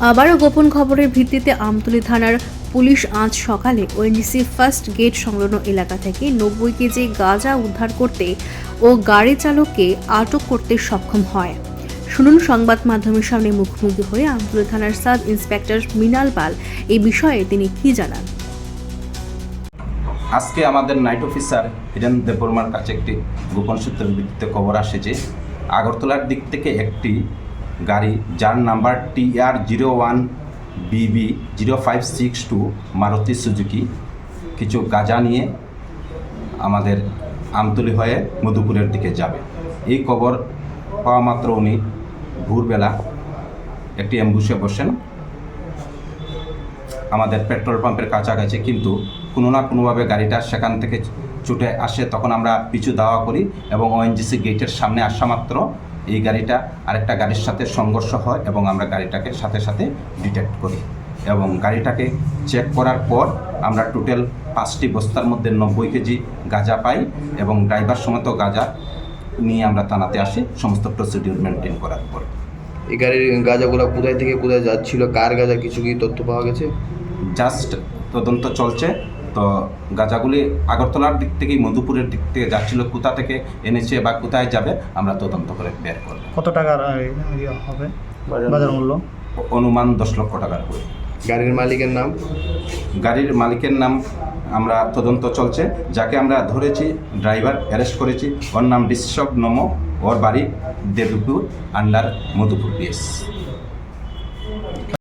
আবারও গোপন খবরের ভিত্তিতে আমতলী থানার পুলিশ আজ সকালে ওএনজিসি ফার্স্ট গেট সংলগ্ন এলাকা থেকে নব্বই কেজি গাঁজা উদ্ধার করতে ও গাড়ি চালককে আটক করতে সক্ষম হয়। শুনুন সংবাদ মাধ্যমের সামনে মুখোমুখি হয়ে আমতলী থানার সাব ইন্সপেক্টর মৃণাল পাল এই বিষয়ে তিনি কি জানান? আজকে আমাদের নাইট অফিসার হিরেন দেববর্মার কাছে একটি গোপন সূত্রের ভিত্তিতে খবর আসে যে আগরতলার দিক থেকে একটি গাড়ি, যার number T R zero one BB zero five six two Maruti Suzuki. কিছু গাঁজা নিয়ে আমাদের আমতলি হয়ে মধুপুরের দিকে যাবে। এই খবর পাওয়া মাত্র উনি ভোরবেলা একটি অ্যাম্বুসে বসেন। আমাদের পেট্রোল পাম্পের কাছাকাছি কিন্তু কোনো না কোনোভাবে গাড়িটা সেখান থেকে ছুটে আসে, তখন আমরা পিছু দাওয়া করি এবং ওএনজিসি গেটের সামনে আসা মাত্র এই গাড়িটা আরেকটা গাড়ির সাথে সংঘর্ষ হয় এবং আমরা গাড়িটাকে সাথে সাথে ডিটেক্ট করি। এবং গাড়িটাকে চেক করার পর আমরা টোটাল পাঁচটি বস্তার মধ্যে নব্বই কেজি গাঁজা পাই এবং ড্রাইভার সমেত গাঁজা নিয়ে আমরা থানাতে আসি সমস্ত প্রসিডিউর মেনটেন করার পর। এই গাড়ির গাঁজাগুলো কোথায় থেকে কোথায় যাচ্ছিল কার গাঁজা কিছু কি তথ্য পাওয়া গেছে? জাস্ট তদন্ত চলছে। তো গাঁজাগুলি আগরতলার দিক থেকেই মধুপুরের দিক থেকে যাচ্ছিল কোথা থেকে এনেছে বা কোথায় যাবে আমরা তদন্ত করে বের করব। কত টাকার ইয়ে হবে? বাজার মূল্য? অনুমান দশ লক্ষ টাকার করে গাড়ির মালিকের নাম? গাড়ির মালিকের নাম আমরা তদন্ত চলছে যাকে আমরা ধরেছি ড্রাইভার অ্যারেস্ট করেছি। ওর নাম বিশ্বব নম ওর বাড়ি দেবপুর আন্ডার মধুপুর পিএস